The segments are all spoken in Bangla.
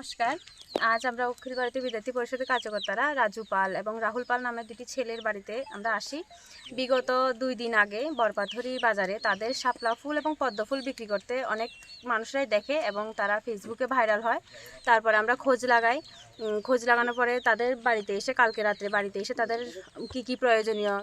নমস্কার। আজ আমরা অক্ষিল ভারতী বিদ্যার্থী পরিষদের কার্যকর্তারা রাজু পাল এবং রাহুল পাল নামের দুটি ছেলের বাড়িতে আমরা আসি। বিগত দুই দিন আগে বরপাথরি বাজারে তাদের শাপলা ফুল এবং পদ্ম ফুল বিক্রি করতে অনেক মানুষরাই দেখে এবং তারা ফেসবুকে ভাইরাল হয়। তারপরে আমরা খোঁজ লাগাই। খোঁজ লাগানোর পরে তাদের বাড়িতে এসে কালকে রাত্রে বাড়িতে এসে তাদের কি কি প্রয়োজনীয়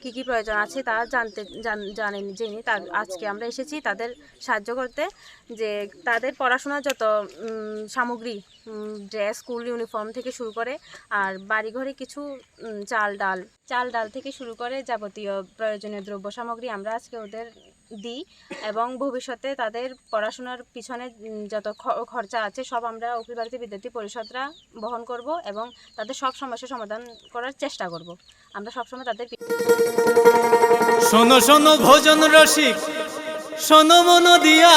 কি কি প্রয়োজন আছে তা জানতে জান- জানেন জেনে তার আজকে আমরা এসেছি তাদের সাহায্য করতে যে তাদের পড়াশোনার যত উম, সামগ্রী ড্রেস স্কুল ইউনিফর্ম থেকে শুরু করে আর বাড়িঘরে কিছু চাল, ডাল। চাল, ডাল থেকে শুরু করে যাবতীয় প্রয়োজনীয় দ্রব্য সামগ্রী আমরা আজকে ওদের দিই এবং ভবিষ্যতে তাদের পড়াশোনার পিছনে যত খরচা আছে সব আমরা অখিল ভারতীয় বিদ্যার্থী পরিষদরা বহন করব এবং তাদের সব সমস্যার সমাধান করার চেষ্টা করব। আমরা সবসময় তাদের শোনো শোনো, ভোজন রসিক। শোনো, মন দিয়া।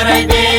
তরাই বেশ